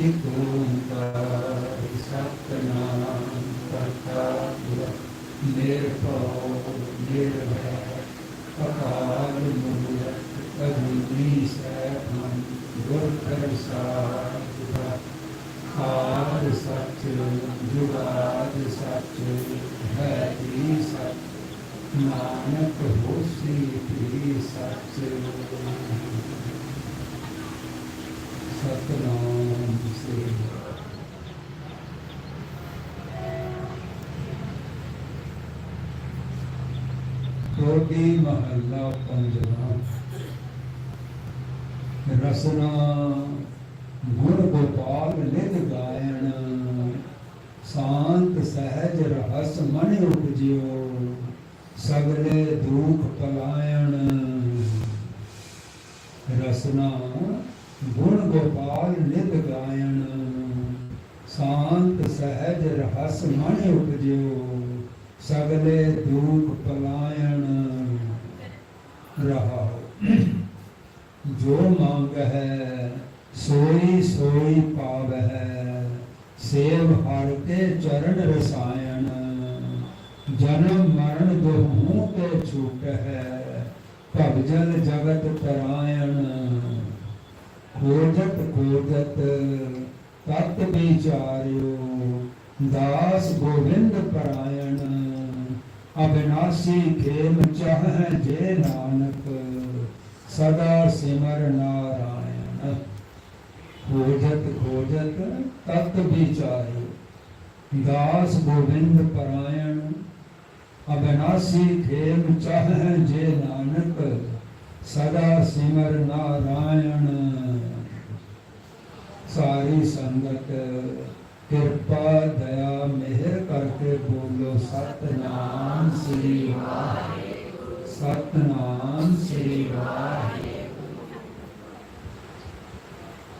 ਇਕ ਓੰਕਾਰ ਸਤਨਾਮ ਕਰਤਾ ਪੁਰਖ ਨਿਰਭਉ ਨਿਰਭੈ ਅਕਾਲ ਮੂਰਤ ਅਜੂਨੀ ਸੈਭੰ ਗੁਰ ਪ੍ਰਸਾਦਿ ਆਦ ਸੱਚ ਜੁਗਾਦ ਸੱਚ ਹੈ ਵੀ ਸੱਚ ਨਾਨਕ ਹੋਸੀ ਵੀ ਸੱਚ ਸਤਨਾਮ ਸੇ ਕੋਟੀ ਮਹੱਲਾ ਪੰਜਵਾਂ। ਰਸਨਾ ਗੁਣ ਗੋਪਾਲ ਨਿਤ ਗਾਇਣ, ਸ਼ਾਂਤ ਸਹਿਜ ਰਹਸ ਮਨ ਉਪਜਿਓ, ਸਗਲੇ ਦੁਖ ਪਲਾਇਣ। ਰਸਨਾ ਗੁਣ ਗੋਪਾਲ ਨਿਤ ਗਾਇਣ, ਸ਼ਾਂਤ ਸਹਿਜ ਰਹਸ ਮਨ ਉਪਜਿਓ, ਸਗਲੇ ਦੁਖ ਪਲਾਇਣ। ਰਹਾ ਜੋ ਮੰਗ ਹੈ ਸੋਈ ਸੋਈ ਪਾਵਹਿ, ਸੇਵ ਹਰ ਕੇ ਚਰਨ ਰਸਾਇਣ। ਜਨਮ ਮਰਨ ਦੋਹੂ ਤੇ ਛੂਟ ਹੈ ਭਵਜਨ ਜਗਤ ਤਰਾਇਣ। ਖੋਜਤ ਖੋਜਤ, ਤਤ ਵਿਚਾਰਿਓ, ਦਾਸ ਗੋਵਿੰਦ ਪਰਾਇਣ। ਅਬਿਨਾਸੀ ਖੇਮ ਚਾਹੈ ਜੇ ਨਾਨਕ, ਸਦਾ ਸਿਮਰ ਨਾਰਾਇਣ। ਖੋਜਤ ਖੋਜਤ, ਤਤ ਵਿਚਾਰਿਓ ਦਾਸ ਗੋਬਿੰਦ ਪਰਾਇਣ। ਅਬਿਨਾਸੀ ਖੇਮ ਚਾਹੈ ਜੇ ਨਾਨਕ, ਸਦਾ ਸਿਮਰ ਨਾਰਾਇਣ। ਸਾਰੀ ਸੰਗਤ ਕਿਰਪਾ, ਦਇਆ, ਮਿਹਰ ਕਰਕੇ ਬੋਲੋ, ਸਤਨਾਮ ਸ੍ਰੀ ਵਾਹਿਗੁਰੂ। ਸਤਨਾਮ ਸ੍ਰੀ ਵਾਹਿਗੁਰੂ।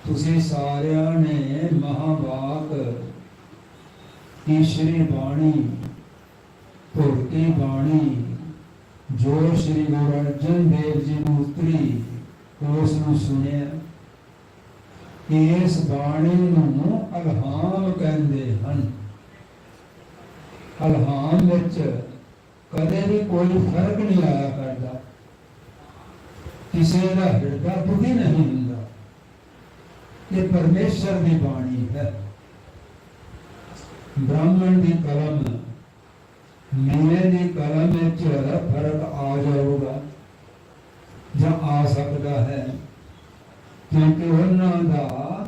ਤੁਸੀਂ ਸਾਰਿਆਂ ਨੇ ਮਹਾਵਾਕ ਈਸ਼ਰੀ ਬਾਣੀ ਭਗਤੀ ਬਾਣੀ, ਜੋ ਸ੍ਰੀ ਗੁਰੂ ਅਰਜਨ ਦੇਵ ਜੀ ਨੂੰ ਉਤਰੀ, ਉਸ ਨੂੰ ਸੁਣਿਆ। ਇਸ ਬਾਣੀ ਨੂੰ ਅਲਹਾਮ ਕਹਿੰਦੇ ਹਨ। ਅਲਹਾਮ ਵਿੱਚ ਕਦੇ ਵੀ ਕੋਈ ਫ਼ਰਕ ਨਹੀਂ ਆਇਆ ਕਰਦਾ। ਕਿਸੇ ਦਾ ਹਿਰਦਾ ਦੁਖੀ ਨਹੀਂ ਹੁੰਦਾ। ਇਹ ਪਰਮੇਸ਼ਰ ਦੀ ਬਾਣੀ ਹੈ। ਬ੍ਰਾਹਮਣ ਦੀ ਕਲਮ ਮੀਨੇ ਦੀ ਕਲਮ ਵਿੱਚ ਫ਼ਰਕ ਆ ਜਾਊਗਾ ਜਾਂ ਆ ਸਕਦਾ ਹੈ। ਕਿਉਂਕਿ ਉਹਨਾਂ ਦਾ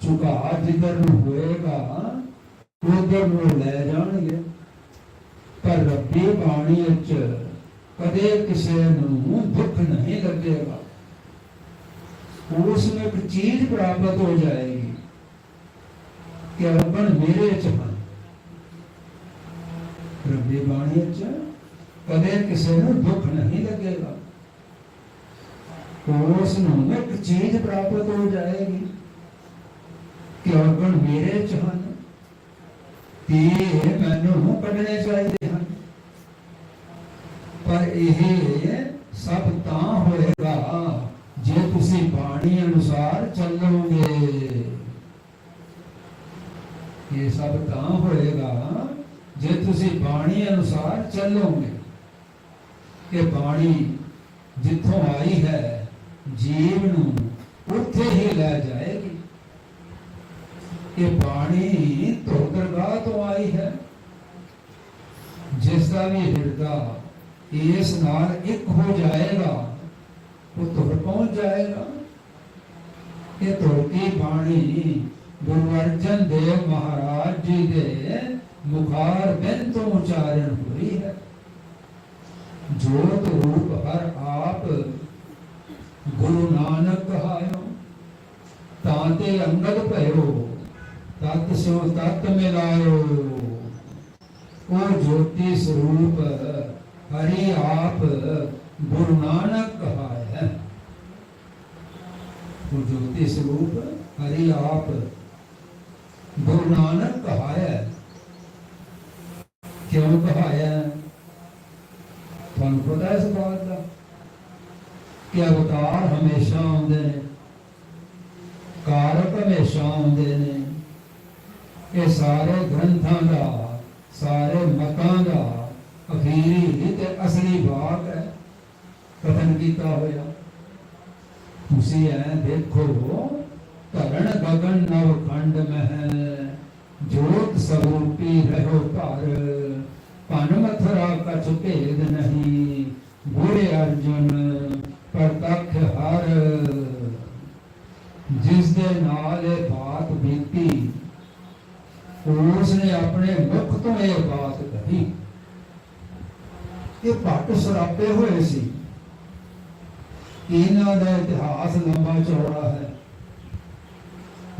ਝੁਕਾਅ ਜਿੱਧਰ ਨੂੰ ਹੋਏਗਾ ਉਧਰ ਨੂੰ ਲੈ ਜਾਣਗੇ ਪਰ ਰੱਬੀ ਬਾਣੀ ਵਿੱਚ ਕਦੇ ਕਿਸੇ ਨੂੰ ਦੁੱਖ ਨਹੀਂ ਲੱਗੇਗਾ ਉਸ ਨੂੰ ਇੱਕ ਚੀਜ਼ ਪ੍ਰਾਪਤ ਹੋ ਜਾਏਗੀ ਕਿ ਰੱਬਨ ਮੇਰੇ ਚ ਹਨ ਰੱਬੀ ਬਾਣੀ ਵਿੱਚ ਕਦੇ ਕਿਸੇ ਨੂੰ ਦੁੱਖ ਨਹੀਂ ਲੱਗੇਗਾ ਉਸ ਨੂੰ ਇੱਕ ਚੀਜ਼ ਪ੍ਰਾਪਤ ਹੋ ਜਾਏਗੀ ਕਿ ਅਰਪਣ ਮੇਰੇ ਚ ਹਨ ਤੇ ਮੈਨੂੰ ਕੱਢਣੇ ਚਾਹੀਦੇ ਹਨ। ਪਰ ਇਹ ਸਭ ਤਾਂ ਹੋਏਗਾ ਜੇ ਤੁਸੀਂ ਬਾਣੀ ਅਨੁਸਾਰ ਚੱਲੋਗੇ। ਇਹ ਸਭ ਤਾਂ ਹੋਏਗਾ ਜੇ ਤੁਸੀਂ ਬਾਣੀ ਅਨੁਸਾਰ ਚੱਲੋਗੇ। ਇਹ ਬਾਣੀ ਜਿੱਥੋਂ ਆਈ ਹੈ ਜੀਵ ਨੂੰ ਉੱਥੇ ਹੀ ਲੈ ਜਾਏਗੀ। ਇਹ ਬਾਣੀ ਤੋਂ ਦਰਗਾਹ ਤੋਂ ਆਈ ਹੈ। ਜਿਸ ਦਾ ਵੀ ਹਿਰਦਾ ਇਸ ਨਾਲ ਇੱਕ ਹੋ ਜਾਏਗਾ, ਉਹ ਤੁਰ ਪਹੁੰਚ ਜਾਏਗਾ। ਇਹ ਤੁਰਕੀ ਬਾਣੀ ਗੁਰੂ ਅਰਜਨ ਦੇਵ ਮਹਾਰਾਜ ਜੀ ਦੇ ਮੁਖਾਰ ਬਿਨ ਤੋਂ ਉਚਾਰਨ ਹੋਈ ਹੈ। ਜੋਤ ਰੂਪ ਹਰ ਆਪ ਗੁਰੂ ਨਾਨਕ ਕਹਾਇਓ ਤਾਂ ਤੇ ਅੰਗਦ ਭਇਓ, ਤਤ ਸੋ ਤਤ ਮਿਲਾਇਓ। ਉਹ ਜੋਤੀ ਸਰੂਪ, ਹਰੀ ਆਪ, ਗੁਰੂ ਨਾਨਕ ਕਹਾਇ ਹੈ ਉਹ ਜੋਤੀ ਸਰੂਪ, ਹਰੀ ਆਪ, ਗੁਰੂ ਨਾਨਕ ਕਹਾਇ ਕਿਉਂ ਕਹਾਇਆ? ਤੁਹਾਨੂੰ ਪਤਾ ਹੈ ਇਸ ਬਾਤ ਦਾ? ਕਿ ਅਵਤਾਰ ਹਮੇਸ਼ਾ ਆਉਂਦੇ ਨੇ, ਕਾਰਕ ਹਮੇਸ਼ਾ ਆਉਂਦੇ ਨੇ। ਇਹ ਸਾਰੇ ਗ੍ਰੰਥਾਂ ਦਾ, ਸਾਰੇ ਮਤਾਂ ਦਾ ਅਖੀਰੀ ਤੇ ਅਸਲੀ ਬਾਤ ਹੈ, ਕਥਨ ਕੀਤਾ ਹੋਇਆ। ਤੁਸੀਂ ਐ ਦੇਖੋ ਧਰਨ ਗਗਨ ਨਵ ਖੰਡ ਮਹਿ, ਜੋਤ ਸਰੂਪੀ ਰਹੋ ਘਰ। ਪਨ ਮਥਰਾ ਕਛ ਭੇਦ ਨਹੀਂ, ਗੁਰੇ ਅਰਜੁਨ ਪ੍ਰਤੱਖ ਹਰ ਜਿਸ ਦੇ ਨਾਲ ਇਹ ਬਾਤ ਬੀਤੀ ਉਸ ਨੇ ਆਪਣੇ ਮੁਖ ਤੋਂ ਇਹ ਬਾਤ ਕਹੀ। ਇਹ ਭੱਟ ਸਰਾਪੇ ਹੋਏ ਸੀ। ਇਹਨਾਂ ਦਾ ਇਤਿਹਾਸ ਲੰਬਾ ਚੌੜਾ ਹੈ।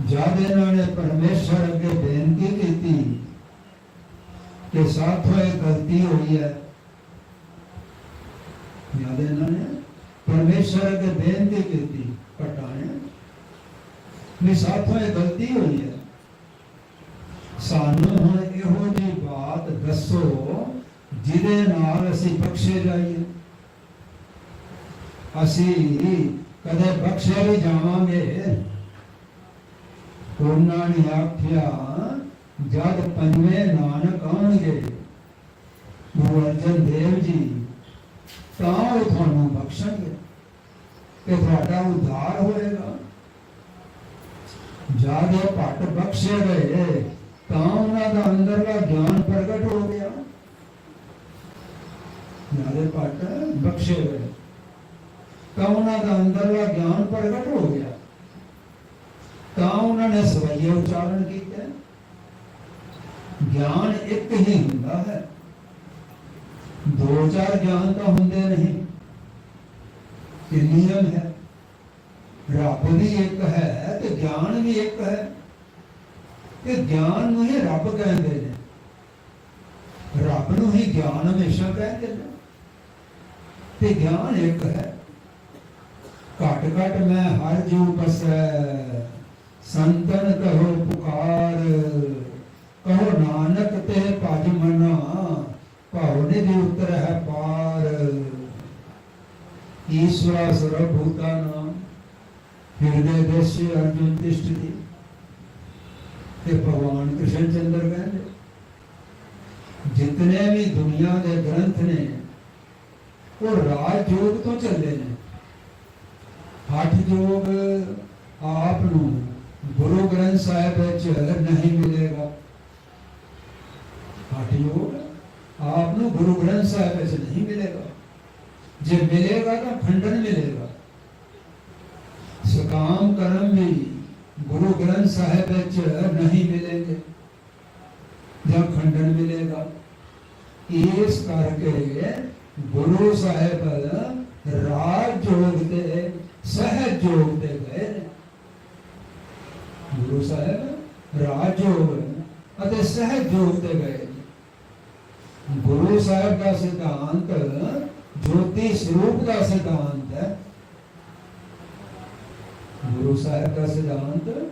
ਜਦ ਇਹਨਾਂ ਨੇ ਪਰਮੇਸ਼ਰ ਅੱਗੇ ਬੇਨਤੀ ਕੀਤੀ ਕਿ ਸਾਥੋਂ ਇਹ ਗਲਤੀ ਹੋਈ ਹੈ, ਜਦ ਇਹਨਾਂ ਨੇ ਪਰਮੇਸ਼ਰ ਅੱਗੇ ਬੇਨਤੀ ਕੀਤੀ ਪਟਾਣੇ ਵੀ ਸਾਥੋਂ ਇਹ ਗਲਤੀ ਹੋਈ ਹੈ ਸਾਨੂੰ ਹੁਣ ਇਹੋ ਜਿਹੀ ਬਾਤ ਦੱਸੋ ਜਿਹਦੇ ਨਾਲ ਅਸੀਂ ਬਖਸ਼ੇ ਜਾਈਏ ਅਸੀਂ ਕਦੇ ਬਖਸ਼ੇ ਵੀ ਜਾਵਾਂਗੇ ਉਹਨਾਂ ਨੇ ਆਖਿਆ ਜਦ ਪੰਜਵੇਂ ਨਾਨਕ ਆਉਣਗੇ ਗੁਰੂ ਅਰਜਨ ਦੇਵ ਜੀ ਤਾਂ ਉਹ ਤੁਹਾਨੂੰ ਬਖਸ਼ਣਗੇ ਤੇ ਤੁਹਾਡਾ ਉਧਾਰ ਹੋਏਗਾ। ਜਦ ਇਹ ਭੱਟ ਬਖਸ਼ੇ ਗਏ, ਤਾਂ ਉਹਨਾਂ ਦਾ ਅੰਦਰਲਾ ਗਿਆਨ ਪ੍ਰਗਟ ਹੋ ਗਿਆ। ਜਦ ਭੱਟ ਬਖਸ਼ੇ ਗਏ, ਤਾਂ ਉਹਨਾਂ ਦਾ ਅੰਦਰਲਾ ਗਿਆਨ ਪ੍ਰਗਟ ਹੋ ਗਿਆ। ਤਾਂ ਉਹਨਾਂ ਨੇ ਸਵਈਏ ਉਚਾਰਨ ਕੀਤਾ। ਗਿਆਨ ਇੱਕ ਹੀ ਹੁੰਦਾ ਹੈ। ਦੋ ਚਾਰ ਗਿਆਨ ਤਾਂ ਹੁੰਦੇ ਨਹੀਂ ਇਹ ਨਿਯਮ ਹੈ ਰੱਬ ਵੀ ਇੱਕ ਹੈ ਤੇ ਗਿਆਨ ਵੀ ਇੱਕ ਹੈ ਤੇ ਗਿਆਨ ਨੂੰ ਹੀ ਰੱਬ ਕਹਿੰਦੇ ਨੇ। ਰੱਬ ਨੂੰ ਹੀ ਗਿਆਨ ਹਮੇਸ਼ਾ ਕਹਿੰਦੇ ਨੇ। ਤੇ ਗਿਆਨ ਇੱਕ ਹੈ। ਘਟ ਘਟ ਮੈਂ ਹਰ ਜੂ ਬਸੈ ਸੰਤਨ ਕਹੋ ਪੁਕਾਰ। ਕਹੋ ਨਾਨਕ ਤੇ ਭਜ ਮਨਾ। ਭਾਉ ਨਿਧਿ ਉਤਰ ਹੈ ਪਾਰ। ਈਸ਼ਵਰਾ ਸਰਵ ਭੂਤਾ ਨਾਮ। ਹਿਰਦੇ ਦੇਸ਼ ਅਰਜੁਨ ਤਿਸ਼ਠਤੀ ਤੇ ਭਗਵਾਨ ਕ੍ਰਿਸ਼ਨ ਚੰਦਰ ਕਹਿੰਦੇ ਜਿਤਨੇ ਵੀ ਦੁਨੀਆ ਦੇ ਗ੍ਰੰਥ ਨੇ, ਉਹ ਰਾਜ ਯੋਗ ਤੋਂ ਚੱਲੇ ਨੇ। ਹੱਠ ਯੋਗ ਆਪ ਨੂੰ ਗੁਰੂ ਗ੍ਰੰਥ ਸਾਹਿਬ ਵਿੱਚ ਨਹੀਂ ਮਿਲੇਗਾ। ਹੱਠ ਯੋਗ ਆਪ ਨੂੰ ਗੁਰੂ ਗ੍ਰੰਥ ਸਾਹਿਬ ਵਿੱਚ ਨਹੀਂ ਮਿਲੇਗਾ। ਜੇ ਮਿਲੇਗਾ ਤਾਂ ਖੰਡਨ ਮਿਲੇਗਾ। ਸਕਾਮ ਕਰਮ ਵੀ ਗੁਰੂ ਗ੍ਰੰਥ ਸਾਹਿਬ ਵਿੱਚ ਨਹੀਂ ਮਿਲेंगे ਜਾਂ ਖੰਡਨ ਮਿਲੇਗਾ ਇਸ ਕਰਕੇ ਗੁਰੂ ਸਾਹਿਬ ਰਾਜ ਜੋਗ ਤੇ ਸਹਿਜ ਜੋਗ ਤੇ ਗਏ ਨੇ। ਗੁਰੂ ਸਾਹਿਬ ਰਾਜ ਜੋਗ ਅਤੇ ਸਹਿਜ ਜੋਗ ਤੇ ਗਏ ਨੇ। ਗੁਰੂ ਸਾਹਿਬ ਦਾ ਸਿਧਾਂਤ ਜੋਤੀ ਸਰੂਪ ਦਾ ਸਿਧਾਂਤ ਹੈ ਗੁਰੂ ਸਾਹਿਬ ਦਾ ਸਿਧਾਂਤ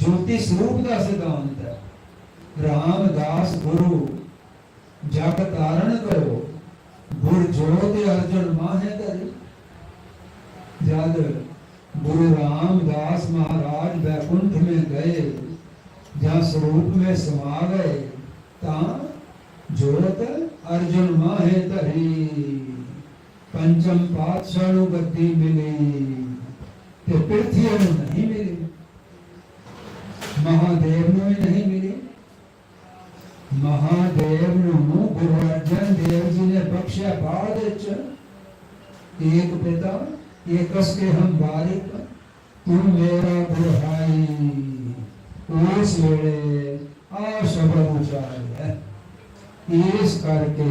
ਜੋਤੀ ਸਰੂਪ ਦਾ ਸਿਧਾਂਤ ਹੈ। ਰਾਮਦਾਸ ਗੁਰੂ ਜਗ ਤਾਰਨ ਕਰੋ, ਗੁਰ ਜੋਤ ਅਰਜਨ ਮਾਹੇ ਕਰੀ ਜਦ ਗੁਰੂ ਰਾਮਦਾਸ ਮਹਾਰਾਜ ਵੈਕੁੰਠ ਮੇ ਗਏ ਜਾਂ ਸਰੂਪ ਮੇ ਸਮਾ ਗਏ, ਤਾਂ ਜੋਤ ਅਰਜਨ ਮਾਹੇ ਧਰੀ। ਪੰਚਮ ਪਾਤਸ਼ਾਹ ਨੂੰ ਗੱਦੀ ਮਿਲੀ ਤੇ ਪ੍ਰਿਥਵੀ ਨੂੰ ਨਹੀਂ ਮਿਲੀ। महादेव नहीं मिली। महादेव गुरु अर्जन देव जी ने बख्शा बाद एक पिता, एक के हम बारिक तू मेरा गुरु उस वेड़े आशब उचार है। इस करके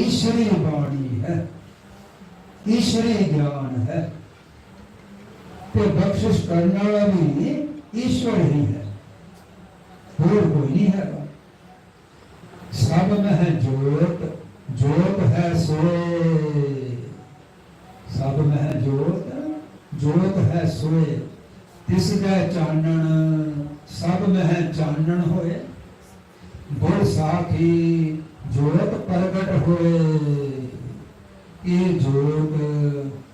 ईश्वरी बाणी है। ईश्वरी ज्ञान है। तो बख्शिश करना भी ਈਸ਼ਵਰੀ ਈਸ਼ਵਰ ਹੀ ਹੈ। ਹੋਰ ਕੋਈ ਨਹੀਂ ਹੈਗਾ। ਸਭ में ਜੋਤ ਜੋਤ ਹੈ ਸੋਏ। ਸਭ ਮਹਿ ਜੋਤ ਜੋਤ ਹੈ ਸੋਏ। ਤਿਸ ਦਾ ਚਾਨਣ, ਸਭ ਮਹਿ ਚਾਨਣ ਹੋਏ। ਗੁਰ ਸਾਖੀ ਜੋਤ ਪ੍ਰਗਟ ਹੋਏ। ਇਹ ਜੋਤ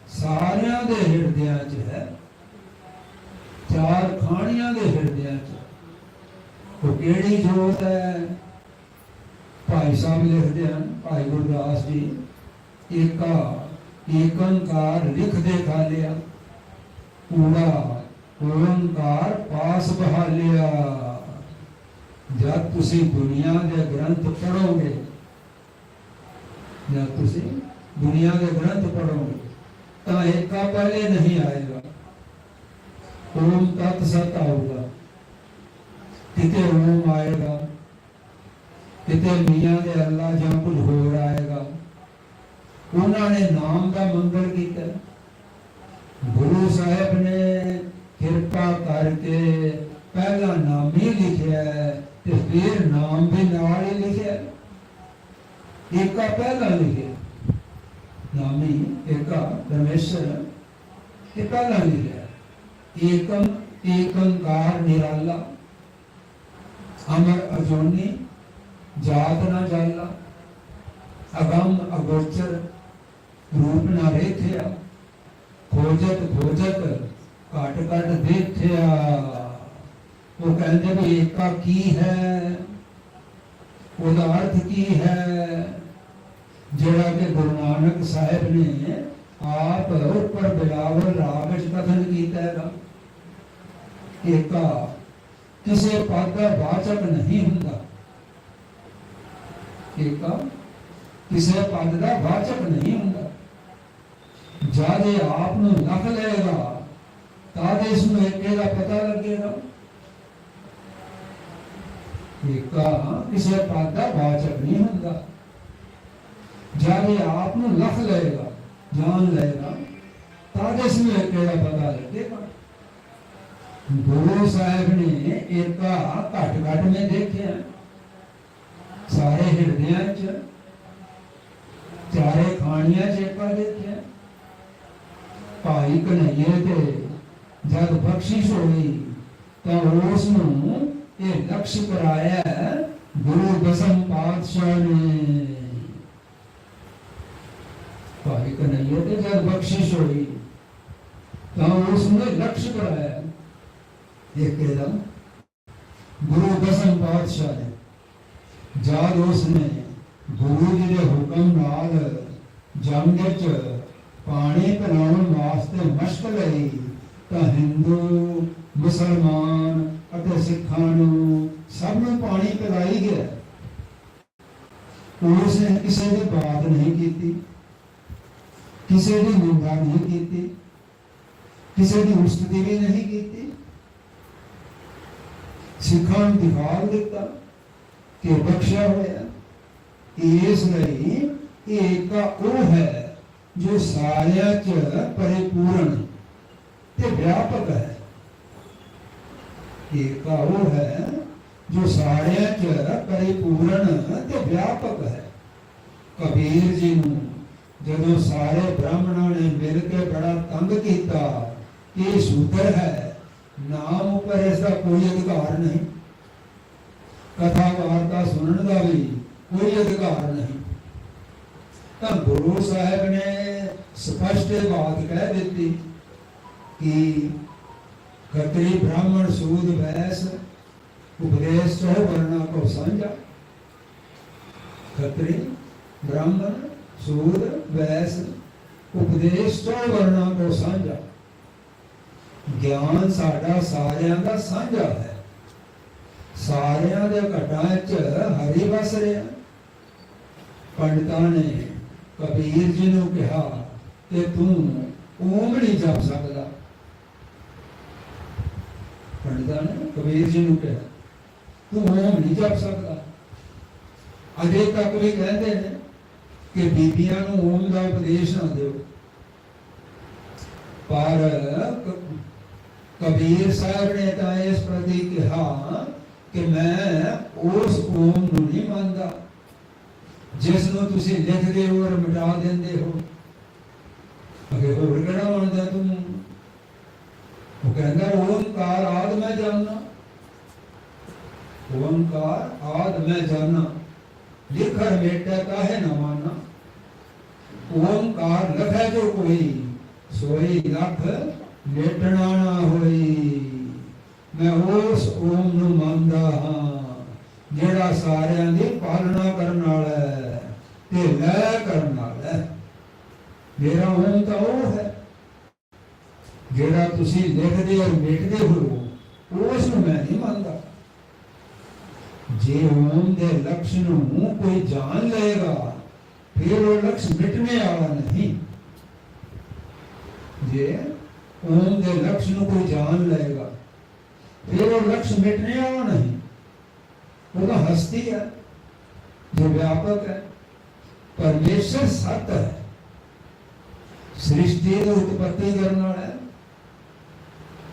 ਸਾਰਿਆਂ ਦੇ ਹਿਰਦਿਆਂ 'ਚ ਹੈ ਖਾਣੀਆਂ ਦੇ ਹਿਰਦਿਆਂ ਚ। ਉਹ ਕਿਹੜੀ ਜੋਤ ਹੈ? ਭਾਈ ਸਾਹਿਬ ਲਿਖਦੇ ਹਨ, ਭਾਈ ਗੁਰਦਾਸ ਜੀ, ਏਕਾ, ਏਕੰਕਾਰ ਲਿਖਦੇ ਖਾਲਿਆ। ਕੂੜਾ ਓੰਕਾਰ ਪਾਸ ਬਹਾਲਿਆ। ਜਦ ਤੁਸੀਂ ਦੁਨੀਆ ਦੇ ਗ੍ਰੰਥ ਪੜੋਗੇ ਜਦ ਤੁਸੀਂ ਦੁਨੀਆ ਦੇ ਗ੍ਰੰਥ ਪੜੋਗੇ ਤਾਂ ਏਕਾ ਪਹਿਲੇ ਨਹੀਂ ਆਏਗਾ। ਓਮ ਤਤ ਸਤ ਆਊਗਾ ਕਿਤੇ ਓਮ ਆਏਗਾ, ਕਿਤੇ ਮੀਆਂ ਦੇ ਅੱਲਾ ਜਾਂ ਕੁਝ ਹੋਰ ਆਏਗਾ। ਉਹਨਾਂ ਨੇ ਨਾਮ ਦਾ ਮੰਗਲ ਕੀਤਾ। ਗੁਰੂ ਸਾਹਿਬ ਨੇ ਕਿਰਪਾ ਕਰਕੇ ਪਹਿਲਾ ਨਾਮ ਹੀ ਲਿਖਿਆ ਤੇ ਫਿਰ ਨਾਮ ਵੀ ਨਾਲ ਹੀ ਲਿਖਿਆ। ਏਕਾ ਪਹਿਲਾ ਲਿਖਿਆ। ਨਾਮੀ ਏਕਾ ਪਰਮੇਸ਼ਰ ਇਹ ਪਹਿਲਾ ਲਿਖਿਆ। ਏਕਮ ਏਕੰਕਾਰ ਨਿਰਾਲਾ। ਅਮਰ ਅਜੋਨੀ, ਜਾਤ ਨਾ ਜਾਲਾ। ਅਗੰਮ ਅਗੋਚਰ, ਰੂਪ ਨਾ ਰੇਖਿਆ। ਖੋਜਤ ਖੋਜਤ, ਘਟ ਘਟ ਦੇਖਿਆ। ਉਹ ਕਹਿੰਦੇ ਵੀ ਏਕਾ ਕੀ ਹੈ? ਉਹਦਾ ਅਰਥ ਕੀ ਹੈ? ਜਿਹੜਾ ਕਿ ਗੁਰੂ ਨਾਨਕ ਸਾਹਿਬ ਨੇ ਆਪ ਉੱਪਰ ਬਿਲਾਵਲ ਰਾਗ ਵਿੱਚ ਕਥਨ ਕੀਤਾ ਹੈਗਾ। ਏਕਾ ਕਿਸੇ ਪਦ ਦਾ ਵਾਚਕ ਨਹੀਂ ਹੁੰਦਾ ਏਕਾ ਕਿਸੇ ਪਦ ਦਾ ਵਾਚਕ ਨਹੀਂ ਹੁੰਦਾ ਜਦ ਇਹ ਆਪ ਨੂੰ ਲੱਖ ਲਏਗਾ ਤਦ ਇਸ ਨੂੰ ਏਕੇ ਦਾ ਪਤਾ ਲੱਗੇਗਾ ਏਕਾ ਕਿਸੇ ਪਦ ਦਾ ਵਾਚਕ ਨਹੀਂ ਹੁੰਦਾ ਜਦ ਇਹ ਆਪ ਨੂੰ ਲੱਖ ਲਏਗਾ ਜਾਣ ਲਏਗਾ ਤਦ ਇਸ ਨੂੰ ਏਕੇ ਦਾ ਪਤਾ ਲੱਗੇਗਾ ਗੁਰੂ ਸਾਹਿਬ ਨੇ ਏਕਾ ਘਟ ਘਟ ਮੈਂ ਦੇਖਿਆ। ਸਾਰੇ ਹਿਰਦਿਆਂ ਚ, ਚਾਰੇ ਖਾਣੀਆਂ ਚ ਏਕਾ ਦੇਖਿਆ। ਭਾਈ ਕਨਈਏ ਤੇ ਜਦ ਬਖਸ਼ਿਸ਼ ਹੋਈ, ਤਾਂ ਉਸ ਨੂੰ ਇਹ ਲਕਸ਼ ਕਰਾਇਆ, ਗੁਰੂ ਦਸਮ ਪਾਤਸ਼ਾਹ ਨੇ। ਭਾਈ ਕਨਈਏ ਤੇ ਜਦ ਬਖਸ਼ਿਸ਼ ਹੋਈ, ਤਾਂ ਉਸ ਨੇ ਲਕਸ਼ ਕਰਾਇਆ ਇਹ ਗੁਰੂ ਦਸਮ ਪਾਤਸ਼ਾਹ ਨੇ ਜਦ ਉਸ ਨੇ ਗੁਰੂ ਜੀ ਦੇ ਹੁਕਮ ਨਾਲ ਜੰਗ ਵਿੱਚ ਪਾਣੀ ਪਿਲਾਉਣ ਵਾਸਤੇ ਮਸ਼ਕ ਲਈ ਤਾਂ ਹਿੰਦੂ, ਮੁਸਲਮਾਨ ਅਤੇ ਸਿੱਖਾਂ ਨੂੰ ਸਭ ਨੂੰ ਪਾਣੀ ਪਿਲਾਈ ਗਿਆ। ਉਸ ਨੇ ਕਿਸੇ ਦੀ ਬਾਤ ਨਹੀਂ ਕੀਤੀ, ਕਿਸੇ ਦੀ ਨਿੰਦਾ ਨਹੀਂ ਕੀਤੀ, ਕਿਸੇ ਦੀ ਉਸਤਤੀ ਵੀ ਨਹੀਂ ਕੀਤੀ। ਸਿੱਖਾਂ ਨੂੰ ਦਿਖਾ ਦਿੱਤਾ ਕਿ ਬਖਸ਼ਿਆ ਹੋਇਆ। ਇਸ ਲਈ ਇਹ ਉਹ ਹੈ ਜੋ ਸਾਰਿਆਂ ਚ ਪਰਿਪੂਰਨ ਤੇ ਵਿਆਪਕ ਹੈ। ਇੱਕ ਉਹ ਹੈ ਜੋ ਸਾਰਿਆਂ ਚ ਪਰਿਪੂਰਨ ਤੇ ਵਿਆਪਕ ਹੈ। ਕਬੀਰ ਜੀ ਨੂੰ ਜਦੋਂ ਸਾਰੇ ਬ੍ਰਾਹਮਣਾਂ ਨੇ ਮਿਲ ਕੇ ਬੜਾ ਤੰਗ ਕੀਤਾ ਕਿ ਇਹ ਸ਼ੂਦਰ ਹੈ ਨਾਮ ਉੱਪਰ ਇਸ ਦਾ ਕੋਈ ਅਧਿਕਾਰ ਨਹੀਂ। ਕਥਾ ਵਾਰਤਾ ਸੁਣਨ ਦਾ ਵੀ ਕੋਈ ਅਧਿਕਾਰ ਨਹੀਂ। ਤਾਂ ਗੁਰੂ ਸਾਹਿਬ ਨੇ ਸਪਸ਼ਟ ਬਾਤ ਕਹਿ ਦਿੱਤੀ ਕਿ ਖੱਤਰੀ ਬ੍ਰਾਹਮਣ ਸੂਦ ਵੈਸ ਉਪਦੇਸ਼ ਚੋ ਵਰਨਾ ਕੋ ਸਾਂਝਾ। ਖੱਤਰੀ ਬ੍ਰਾਹਮਣ ਸੂਦ ਵੈਸ ਉਪਦੇਸ਼ ਚੋ ਵਰਨਾ ਕੋ ਸਾਂਝਾ। ਗਿਆਨ ਸਾਡਾ ਸਾਰਿਆਂ ਦਾ ਸਾਂਝਾ ਹੈ। ਸਾਰਿਆਂ ਦੇ ਘਟਾਂ 'ਚ ਹਰੀ ਵਸ ਰਿਹਾ। ਪੰਡਤਾਂ ਨੇ ਕਬੀਰ ਜੀ ਨੂੰ ਕਿਹਾ ਕਿ ਤੂੰ ਓਮ ਨਹੀਂ ਜਪ ਸਕਦਾ। ਪੰਡਤਾਂ ਨੇ ਕਬੀਰ ਜੀ ਨੂੰ ਕਿਹਾ, ਤੂੰ ਓਮ ਨਹੀਂ ਜਪ ਸਕਦਾ। ਅਜੇ ਤੱਕ ਵੀ ਕਹਿੰਦੇ ਨੇ ਕਿ ਬੀਬੀਆਂ ਨੂੰ ਓਮ ਦਾ ਉਪਦੇਸ਼ ਨਾ ਦਿਓ। ਪਰ ਕਬੀਰ ਸਾਹਿਬ ਨੇ ਤਾਂ ਇਸ ਪ੍ਰਤੀ ਕਿਹਾ ਕਿ ਮੈਂ ਉਸ ਓਮ ਨੂੰ ਨਹੀਂ ਮੰਨਦਾ, ਜਿਸ ਨੂੰ ਤੁਸੀਂ ਲਿਖਦੇ ਹੋ ਔਰ ਮਿਟਾ ਦਿੰਦੇ ਹੋ। ਅਗੇ ਹੋਰ ਕਿਹੜਾ ਮੰਨਦਾ ਤੂੰ? ਉਹ ਕਹਿੰਦਾ ਓਮਕਾਰ ਆਦ ਮੈਂ ਜਾਣਨਾ। ਓਮਕਾਰ ਆਦ ਮੈਂ ਜਾਣਨਾ। ਲਿਖਰ ਮੇਟਾ ਕਾਹੇ ਨਾ ਮਾਨਾ ਓਮਕਾਰ ਲਖੈ ਜੋ ਕੋਈ, ਸੋਈ ਲਖ ਲੇਟਣਾ ਨਾ ਹੋਈ। ਮੈਂ ਉਸ ਓਮ ਨੂੰ ਮੰਨਦਾ ਹਾਂ, ਜਿਹੜਾ ਸਾਰਿਆਂ ਦੀ ਪਾਲਣਾ ਕਰਨ ਵਾਲਾ ਹੈ ਤੇ ਲੈ ਕਰਨ ਵਾਲਾ ਹੈ। ਮੇਰਾ ਓਮ ਤਾਂ ਉਹ ਹੈ, ਜਿਹੜਾ ਤੁਸੀਂ ਲਿਖਦੇ ਔਰ ਮਿਟਦੇ ਹੋ, ਉਸ ਨੂੰ ਮੈਂ ਨਹੀਂ ਮੰਨਦਾ। ਜੇ ਓਮ ਦੇ ਲਕਸ਼ ਨੂੰ ਕੋਈ ਜਾਣ ਲਏਗਾ, ਫਿਰ ਉਹ ਲਕਸ਼ ਮਿਟਣੇ ਵਾਲਾ ਨਹੀਂ। ਜੇ ਓਮ ਦੇ ਲਕਸ਼ ਨੂੰ ਕੋਈ ਜਾਣ ਲਏਗਾ। ਫਿਰ ਉਹ ਲਕਸ਼ ਮਿਟਣੇ ਵਾਲਾ ਨਹੀਂ। ਉਹ ਹਸਤੀ ਹੈ। ਜੋ ਵਿਆਪਕ ਹੈ। ਪਰਮੇਸ਼ਰ ਸਤ ਹੈ। ਸ੍ਰਿਸ਼ਟੀ ਦੀ ਉਤਪਤੀ ਕਰਨ ਵਾਲਾ ਹੈ।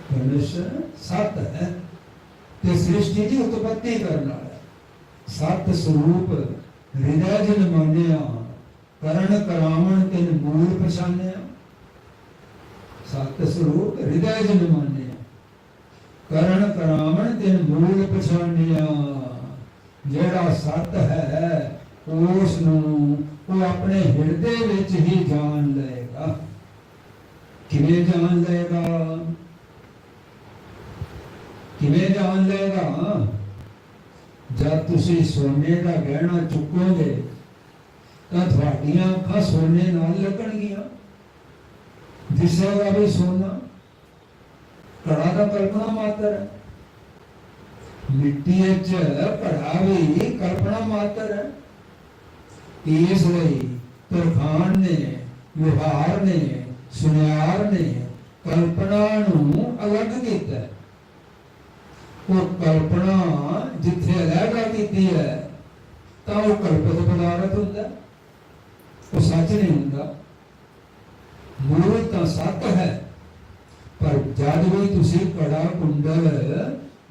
ਪਰਮੇਸ਼ਰ ਸਤ ਹੈ। ਤੇ ਸ੍ਰਿਸ਼ਟੀ ਦੀ ਉਤਪਤੀ ਕਰਨ ਵਾਲਾ ਹੈ। ਸਤ ਸਰੂਪ ਹਿਰਦੈ ਜਨ ਮੰਨਿਆ, ਕਰਨ ਕਰਾਵਣ ਤਿਨ ਮੂਲ ਪਛਾਨਿਆ। ਸਤ ਸਰੂਪ ਹਿਰਦੈ ਜਨ ਮੰਨਿਆ। ਕਰਨ ਕਰਾਵਣ ਤਿਨ ਮੂਲ ਪਛਾਨਿਆ ਜਿਹੜਾ ਸਤ ਹੈ ਉਸ ਨੂੰ ਉਹ ਆਪਣੇ ਹਿਰਦੇ ਵਿੱਚ ਹੀ ਜਾਣ ਲਏਗਾ। ਕਿਵੇਂ ਜਾਣ ਲਏਗਾ? ਕਿਵੇਂ ਜਾਣ ਲਏਗਾ? ਜਦ ਤੁਸੀਂ ਸੋਨੇ ਦਾ ਗਹਿਣਾ ਚੁੱਕੋਗੇ, ਤਾਂ ਤੁਹਾਡੀਆਂ ਅੱਖਾਂ ਸੋਨੇ ਨਾਲ ਲੱਗਣਗੀਆਂ। ਦਿਸੇਗਾ ਵੀ ਸੋਨਾ ਕੜਾ ਦਾ ਕਲਪਨਾ ਮਾਤਰ ਹੈ ਮਿੱਟੀ ਵਿੱਚ ਘੜਾ ਵੀ ਕਲਪਨਾ ਮਾਤਰ ਹੈ ਇਸ ਲਈ ਤਰਖਾਨ ਨੇ ਵਿਵਹਾਰ ਨੇ ਸੁਨਿਆਰ ਨੇ ਕਲਪਨਾ ਨੂੰ ਅਲੱਗ ਕੀਤਾ ਹੈ। ਉਹ ਕਲਪਨਾ ਜਿੱਥੇ ਅਲੱਗਾ ਕੀਤੀ ਹੈ ਤਾਂ ਉਹ ਕਲਪਿਤ ਪਦਾਰਥ ਹੁੰਦਾ ਹੈ। ਉਹ ਸੱਚ ਨਹੀਂ ਹੁੰਦਾ ਮੂਲ ਤਾਂ ਸੱਤ ਹੈ ਪਰ ਜਦ ਵੀ ਤੁਸੀਂ ਕੜਾ ਕੁੰਡਲ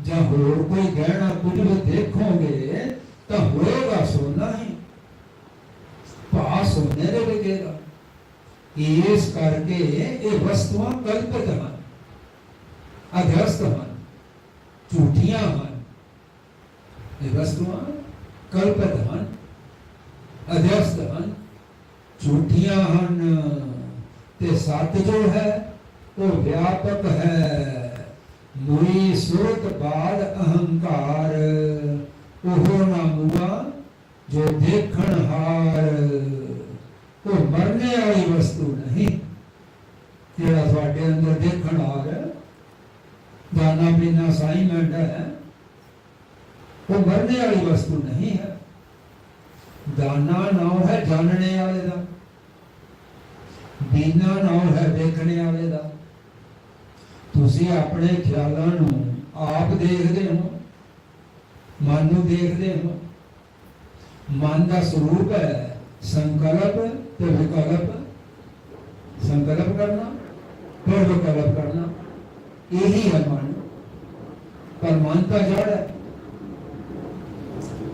ਜਾਂ ਹੋਰ ਕੋਈ ਗਹਿਣਾ ਕੁਝ ਵੀ ਦੇਖੋਗੇ ਤਾਂ ਹੋਏਗਾ ਸੋਨਾ ਹੀ ਭਾ ਸੋਨੇ ਦੇ ਵਿਕੇਗਾ ਇਸ ਕਰਕੇ ਇਹ ਵਸਤੂਆਂ ਕਲਪਿਤ ਹਨ ਅਧਿਅਸਤ ਹਨ ਝੂਠੀਆਂ ਹਨ ਇਹ ਵਸਤੂਆਂ ਕਲਪਿਤ ਹਨ ਅਧਿਅਸਤ ਹਨ ਝੂਠੀਆਂ ਹਨ ਤੇ ਸੱਚ ਜੋ ਹੈ, ਉਹ ਵਿਆਪਕ ਹੈ। ਮੁਈ ਸੁਰਤ ਬਾਦ ਅਹੰਕਾਰ, ਉਹ ਨਾ ਮੁਆ ਜੋ ਦੇਖਣ ਹਾਰ। ਉਹ ਮਰਨੇ ਵਾਲੀ ਵਸਤੂ ਨਹੀਂ, ਜਿਹੜਾ ਤੁਹਾਡੇ ਅੰਦਰ ਦੇਖਣ ਹਾਰ ਹੈ। ਦਾਣਾ ਪੀਣਾ ਅਸਾਈਨਮੈਂਟ ਹੈ, ਉਹ ਮਰਨੇ ਵਾਲੀ ਵਸਤੂ ਨਹੀਂ ਹੈ। ਦਾਨਾ ਨਾਮ ਹੈ ਜਾਣਨੇ ਵਾਲੇ ਦਾ। ਇੰਨਾ ਨਾਮ ਹੈ ਦੇਖਣੇ ਵਾਲੇ ਦਾ। ਤੁਸੀਂ ਆਪਣੇ ਖਿਆਲਾਂ ਨੂੰ ਆਪ ਦੇਖਦੇ ਹੋ, ਮਨ ਨੂੰ ਦੇਖਦੇ ਹੋ। ਮਨ ਦਾ ਸਰੂਪ ਹੈ ਸੰਕਲਪ ਤੇ ਵਿਕਲਪ। ਸੰਕਲਪ ਕਰਨਾ ਫਿਰ ਵਿਕਲਪ ਕਰਨਾ, ਇਹੀ ਹੈ ਮਨ। ਪਰ ਮਨ ਤਾਂ ਜੜ ਹੈ।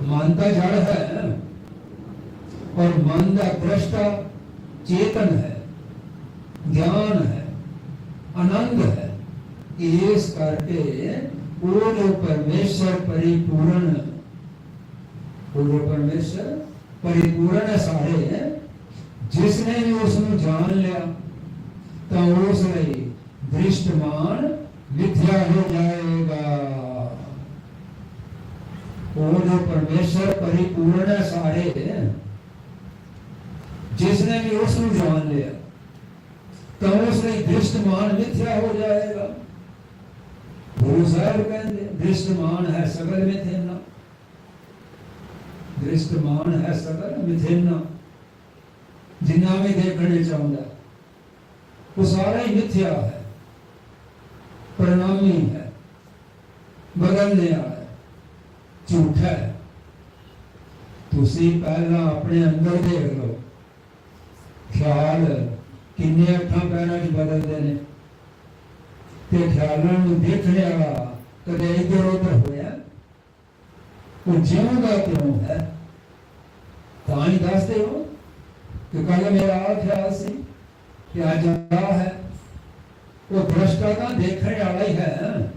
ਮਨ ਤਾਂ ਜੜ ਹੈ। ਔਰ ਮਨ ਦਾ ਦ੍ਰਸ਼ਟਾ ਚੇਤਨ ਹੈ। ਗਿਆਨ ਹੈ ਆਨੰਦ ਹੈ ਇਸ ਕਰਕੇ ਪੂਰਨ ਪਰਮੇਸ਼ਰ ਪਰਿਪੂਰਨ ਪੂਰਨ ਪਰਮੇਸ਼ਰ ਪਰਿਪੂਰਨ ਸਾਰੇ ਜਿਸ ਨੇ ਵੀ ਉਸ ਨੂੰ ਜਾਣ ਲਿਆ ਤਾਂ ਉਸ ਲਈ ਦ੍ਰਿਸ਼ਟਮਾਨ ਵਿਧਿਆ ਹੋ ਜਾਏਗਾ ਪੂਰਨ ਪਰਮੇਸ਼ਰ ਪਰਿਪੂਰਨ ਸਾਰੇ ਜਿਸ ਨੇ ਵੀ ਉਸ ਨੂੰ ਜਾਣ ਲਿਆ ਤਾਂ ਉਸ ਲਈ ਦ੍ਰਿਸ਼ਟਮਾਨ ਮਿਥਿਆ ਹੋ ਜਾਏਗਾ। ਗੁਰੂ ਸਾਹਿਬ ਕਹਿੰਦੇ, ਦ੍ਰਿਸ਼ਟਮਾਨ ਹੈ ਸਗਲ ਮਿਥਿਨਾ। ਦ੍ਰਿਸ਼ਟਮਾਨ ਹੈ ਸਗਲ ਮਿਥਿਨਾ। ਜਿੰਨਾ ਵੀ ਦੇਖਣੇ ਚਾਹੁੰਦਾ ਉਹ ਸਾਰਾ ਹੀ ਮਿਥਿਆ ਹੈ। ਪ੍ਰਣਾਮੀ ਹੈ। ਬਦਲਨੇ ਵਾਲਾ ਹੈ। ਝੂਠ ਹੈ। ਤੁਸੀਂ ਪਹਿਲਾਂ ਆਪਣੇ ਅੰਦਰ ਦੇਖ ਲਓ। ਖਿਆਲ ਕਿੰਨੇ ਅੱਖਾਂ ਪੈਰਾਂ 'ਚ ਬਦਲਦੇ ਨੇ। ਤੇ ਖਿਆਲਾਂ ਨੂੰ ਦੇਖਣ ਵਾਲਾ ਕਦੇ ਇੱਧਰ ਉੱਧਰ ਹੋਇਆ। ਉਹ ਜਿਉਂਦਾ ਕਿਉਂ ਹੈ? ਤਾਂ ਹੀ ਦੱਸਦੇ ਹੋ ਕਿ ਕੱਲ ਮੇਰਾ ਆ ਖਿਆਲ ਸੀ ਕਿ ਅੱਜ ਆ ਹੈ। ਉਹ ਦ੍ਰਸ਼ਟਾ ਤਾਂ ਦੇਖਣ ਵਾਲਾ ਹੀ ਹੈ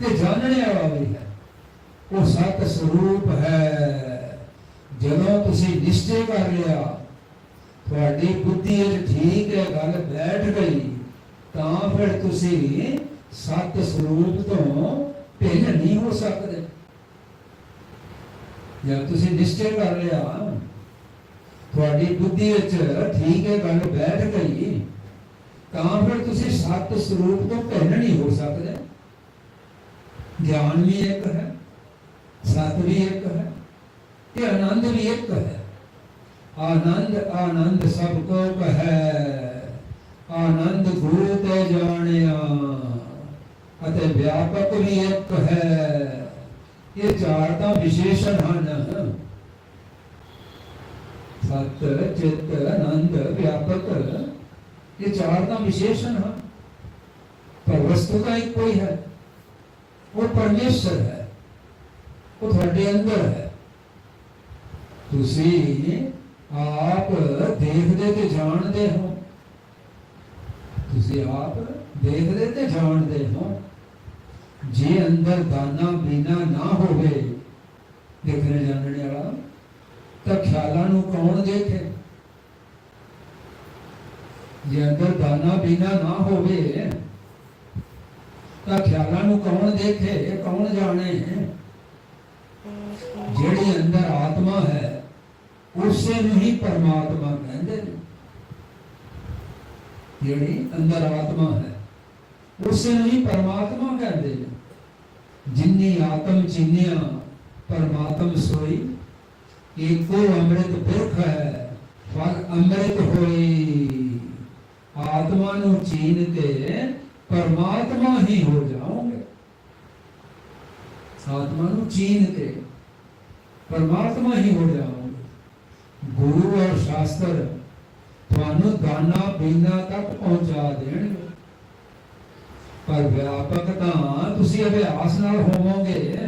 ਤੇ ਜਾਣਨੇ ਵਾਲਾ ਵੀ ਹੈ। ਉਹ ਸਤ ਸਰੂਪ ਹੈ। ਜਦੋਂ ਤੁਸੀਂ ਨਿਸ਼ਚੈ ਕਰ ਲਿਆ ਤੁਹਾਡੀ ਬੁੱਧੀ ਵਿੱਚ ਠੀਕ ਹੈ, ਗੱਲ ਬੈਠ ਗਈ। ਤਾਂ ਫਿਰ ਤੁਸੀਂ ਸਤ ਸਰੂਪ ਤੋਂ ਭਿੰਨ ਨਹੀਂ ਹੋ ਸਕਦੇ। ਜਦ ਤੁਸੀਂ ਨਿਸ਼ਚੈ ਕਰ ਲਿਆ, ਤੁਹਾਡੀ ਬੁੱਧੀ ਵਿੱਚ ਠੀਕ ਹੈ, ਗੱਲ ਬੈਠ ਗਈ, ਤਾਂ ਫਿਰ ਤੁਸੀਂ ਸਤ ਸਰੂਪ ਤੋਂ ਭਿੰਨ ਨਹੀਂ ਹੋ ਸਕਦੇ। ਗਿਆਨ ਵੀ ਇੱਕ ਹੈ, ਸਤ ਵੀ ਇੱਕ ਹੈ, ਤੇ ਆਨੰਦ ਵੀ ਇੱਕ ਹੈ। ਆਨੰਦ ਆਨੰਦ ਸਭ ਕੋ ਕਹੈ, ਆਨੰਦ ਗੁਰੂ ਤੇ ਜਾਣਿਆ, ਅਤੇ ਵਿਆਪਕ ਵੀ ਇੱਕ ਹੈ। ਇਹ ਚਾਰ ਤਾਂ ਵਿਸ਼ੇਸ਼ਣ ਹਨ। ਸਤ, ਚਿਤ, ਆਨੰਦ, ਵਿਆਪਕ, ਇਹ ਚਾਰ ਤਾਂ ਵਿਸ਼ੇਸ਼ਣ ਹਨ। ਪਰ ਵਸਤੂ ਤਾਂ ਇੱਕੋ ਹੀ ਹੈ। ਉਹ ਪਰਮੇਸ਼ਰ ਹੈ। ਉਹ ਤੁਹਾਡੇ ਅੰਦਰ ਹੈ। ਤੁਸੀਂ ਆਪ ਦੇਖਦੇ ਤੇ ਜਾਣਦੇ ਹੋ। ਤੁਸੀਂ ਆਪ ਦੇਖਦੇ ਤੇ ਜਾਣਦੇ ਹੋ। ਜੇ ਅੰਦਰ ਦਾਨਾ ਬੀਨਾ ਨਾ ਹੋਵੇ ਦੇਖਣੇ ਜਾਣਨੇ ਵਾਲਾ ਤਾਂ ਖਿਆਲਾਂ ਨੂੰ ਕੌਣ ਦੇਖੇ? ਜੇ ਅੰਦਰ ਦਾਨਾ ਬੀਨਾ ਨਾ ਹੋਵੇ ਤਾਂ ਖਿਆਲਾਂ ਨੂੰ ਕੌਣ ਦੇਖੇ? ਕੌਣ ਜਾਣੇ? ਜਿਹੜੀ ਅੰਦਰ ਆਤਮਾ ਹੈ ਉਸੇ ਨੂੰ ਹੀ ਪਰਮਾਤਮਾ ਕਹਿੰਦੇ ਨੇ। ਜਿਹੜੀ ਅੰਦਰ ਆਤਮਾ ਹੈ, ਉਸੇ ਨੂੰ ਹੀ ਪਰਮਾਤਮਾ ਕਹਿੰਦੇ ਨੇ। ਜਿੰਨੀ ਆਤਮ ਚੀਨਿਆ ਪਰਮਾਤਮ ਸੋਈ ਏਕੋ ਅੰਮ੍ਰਿਤ ਪੁਰਖ ਹੈ ਫਲ ਅੰਮ੍ਰਿਤ ਹੋਈ। ਆਤਮਾ ਨੂੰ ਚੀਨ ਕੇ ਪਰਮਾਤਮਾ ਹੀ ਹੋ ਜਾਓਗੇ। ਆਤਮਾ ਨੂੰ ਚੀਨ ਕੇ ਪਰਮਾਤਮਾ ਹੀ ਹੋ ਜਾਓਗੇ। ਗੁਰੂ ਔਰ ਸ਼ਾਸਤਰ ਤੁਹਾਨੂੰ ਦਾਨਾ, ਬੀਨਾ ਤੱਕ ਪਹੁੰਚਾ ਦੇਣਗੇ। ਪਰ ਵਿਆਪਕ ਤਾਂ ਤੁਸੀਂ ਅਭਿਆਸ ਨਾਲ ਹੋਵੋਗੇ।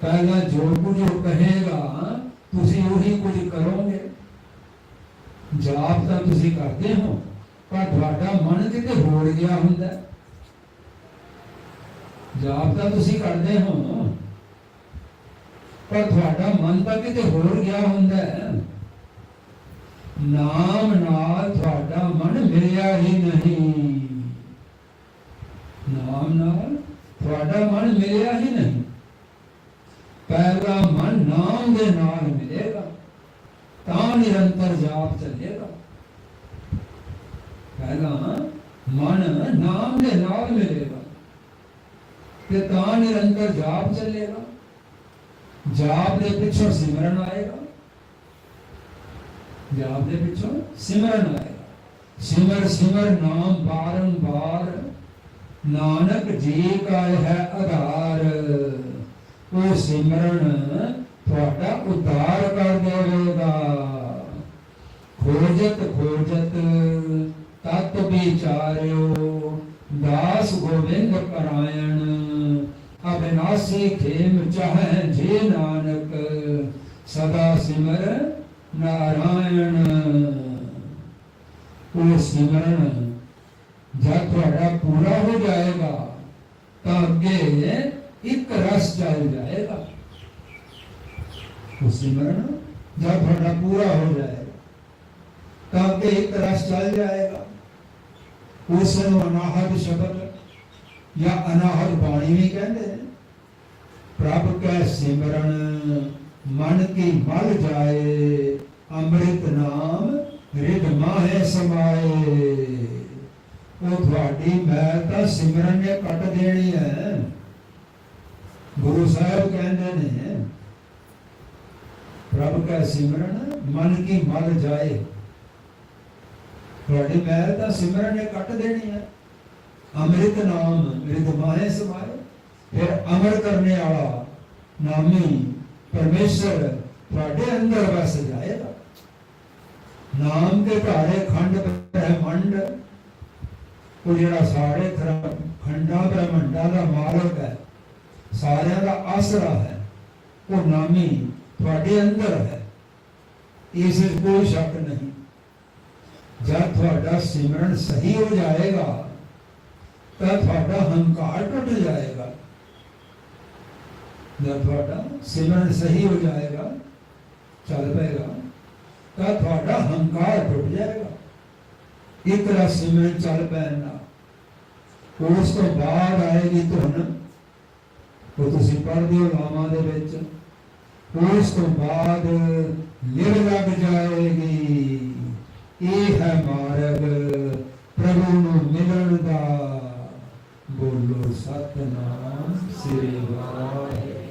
ਪਹਿਲਾਂ ਜੋ ਕੁਝ ਉਹ ਕਹੇਗਾ, ਤੁਸੀਂ ਉਹੀ ਕੁਝ ਕਰੋਗੇ। ਜਾਪ ਤਾਂ ਤੁਸੀਂ ਕਰਦੇ ਹੋ, ਪਰ ਤੁਹਾਡਾ ਮਨ ਕਿਤੇ ਹੋੜ ਗਿਆ ਹੁੰਦਾ। ਜਾਪ ਤਾਂ ਤੁਸੀਂ ਕਰਦੇ ਹੋ। ਪਰ ਤੁਹਾਡਾ ਮਨ ਤਾਂ ਕਿਤੇ ਹੋਰ ਗਿਆ ਹੁੰਦਾ ਹੈ। ਨਾਮ ਨਾਲ ਤੁਹਾਡਾ ਮਨ ਮਿਲਿਆ ਹੀ ਨਹੀਂ। ਨਾਮ ਨਾਲ ਤੁਹਾਡਾ ਮਨ ਮਿਲਿਆ ਹੀ ਨਹੀਂ। ਪਹਿਲਾ ਮਨ ਨਾਮ ਦੇ ਨਾਲ ਮਿਲੇਗਾ, ਤਾਂ ਨਿਰੰਤਰ ਜਾਪ ਚੱਲੇਗਾ। ਪਹਿਲਾ ਮਨ ਨਾਮ ਦੇ ਨਾਲ ਮਿਲੇਗਾ, ਤੇ ਤਾਂ ਨਿਰੰਤਰ ਜਾਪ ਚੱਲੇਗਾ। ਜਾਪ ਦੇ ਪਿੱਛੋਂ ਸਿਮਰਨ ਆਏਗਾ। ਜਾਪ ਦੇ ਪਿੱਛੋਂ ਸਿਮਰਨ ਆਏਗਾ। ਸਿਮਰ ਸਿਮਰ ਨਾਮ ਬਾਰੰਬਾਰ ਨਾਨਕ ਜੀ ਕਾ ਹੈ ਆਧਾਰ। ਉਹ ਸਿਮਰਨ ਤੁਹਾਡਾ ਉਤਾਰ ਕਰ ਦੇਵੇਗਾ। ਖੋਜਤ ਖੋਜਤ, ਤਤ ਵਿਚਾਰਿਓ। ਦਾਸ ਗੋਬਿੰਦ ਪਰਾਇਣ। ਅਬਿਨਾਸੀ ਖੇਮ ਚਾਹੈ ਜੇ ਨਾਨਕ ਸਦਾ ਸਿਮਰ ਨਾਰਾਇਣ ਉਹ ਸਿਮਰਨ ਜਦ ਤੁਹਾਡਾ ਪੂਰਾ ਹੋ ਜਾਏਗਾ ਤਾਂ ਅੱਗੇ ਇੱਕ ਰਸ ਚੱਲ ਜਾਏਗਾ ਉਹ ਸਿਮਰਨ ਜਦ ਤੁਹਾਡਾ ਪੂਰਾ ਹੋ ਜਾਏਗਾ ਤਾਂ ਅੱਗੇ ਇੱਕ ਰਸ ਚੱਲ ਜਾਏਗਾ ਉਸ ਨੂੰ ਅਨਾਹਦ ਸ਼ਬਦ ਜਾਂ ਅਨਾਹਦ ਬਾਣੀ ਵੀ ਕਹਿੰਦੇ ਨੇ। ਪ੍ਰਭ ਕੈ ਸਿਮਰਨ, ਮਨ ਕੀ ਮਲ ਜਾਏ, ਅੰਮ੍ਰਿਤ ਨਾਮ ਰਿਦ ਮਾਹੇ ਸਮਾਏ। ਉਹ ਤੁਹਾਡੀ ਮੈਲ ਤਾਂ ਸਿਮਰਨ ਨੇ ਕੱਟ ਦੇਣੀ ਹੈ ਗੁਰੂ ਸਾਹਿਬ ਕਹਿੰਦੇ ਨੇ, ਪ੍ਰਭ ਕੈ ਸਿਮਰਨ, ਮਨ ਕੀ ਮਲ ਜਾਏ। ਤੁਹਾਡੀ ਮੈਲ ਤਾਂ ਸਿਮਰਨ ਨੇ ਕੱਟ ਦੇਣੀ ਹੈ ਅੰਮ੍ਰਿਤ ਨਾਮ ਰਿਦ ਮਾਹੇ ਸਮਾਏ। ਫਿਰ ਅਮਰ ਕਰਨੇ ਵਾਲਾ ਨਾਮੀ ਪਰਮੇਸ਼ਰ ਤੁਹਾਡੇ ਅੰਦਰ ਵਸ ਜਾਏਗਾ। ਨਾਮ ਦੇ ਘਾੜੇ ਖੰਡ ਬ੍ਰਹਮੰਡ, ਉਹ ਜਿਹੜਾ ਸਾਰੇ ਖਰਾ- ਖੰਡਾਂ ਬ੍ਰਹਮੰਡਾਂ ਦਾ ਮਾਲਕ ਹੈ, ਸਾਰਿਆਂ ਦਾ ਆਸਰਾ ਹੈ, ਉਹ ਨਾਮੀ ਤੁਹਾਡੇ ਅੰਦਰ ਹੈ। ਇਸ ਵਿੱਚ ਕੋਈ ਸ਼ੱਕ ਨਹੀਂ। ਜਦ ਤੁਹਾਡਾ ਸਿਮਰਨ ਸਹੀ ਹੋ ਜਾਏਗਾ ਤਾਂ ਤੁਹਾਡਾ ਹੰਕਾਰ ਟੁੱਟ ਜਾਏਗਾ। ਜਦ ਤੁਹਾਡਾ ਸਿਮਰਨ ਸਹੀ ਹੋ ਜਾਏਗਾ, ਚੱਲ ਪਏਗਾ, ਤਾਂ ਤੁਹਾਡਾ ਹੰਕਾਰ ਟੁੱਟ ਜਾਏਗਾ। ਇੱਕ ਰਸ ਸਿਮਰਨ ਚੱਲ ਪੈਣ। ਉਸ ਤੋਂ ਬਾਅਦ ਆਏਗੀ ਧੁਨ। ਉਹ ਤੁਸੀਂ ਪੜ੍ਹਦੇ ਹੋ ਲਾਵਾਂ ਦੇ ਵਿੱਚ। ਉਸ ਤੋਂ ਬਾਅਦ ਲਿਵ ਲੱਗ ਜਾਏਗੀ। ਇਹ ਹੈ ਮਾਰਗ। ਪ੍ਰਭੂ ਨੂੰ ਮਿਲਣ ਦਾ ਬੋਲੋ ਸਤਨਾਮ ਸ੍ਰੀ ਵਾਹਿਗੁਰੂ।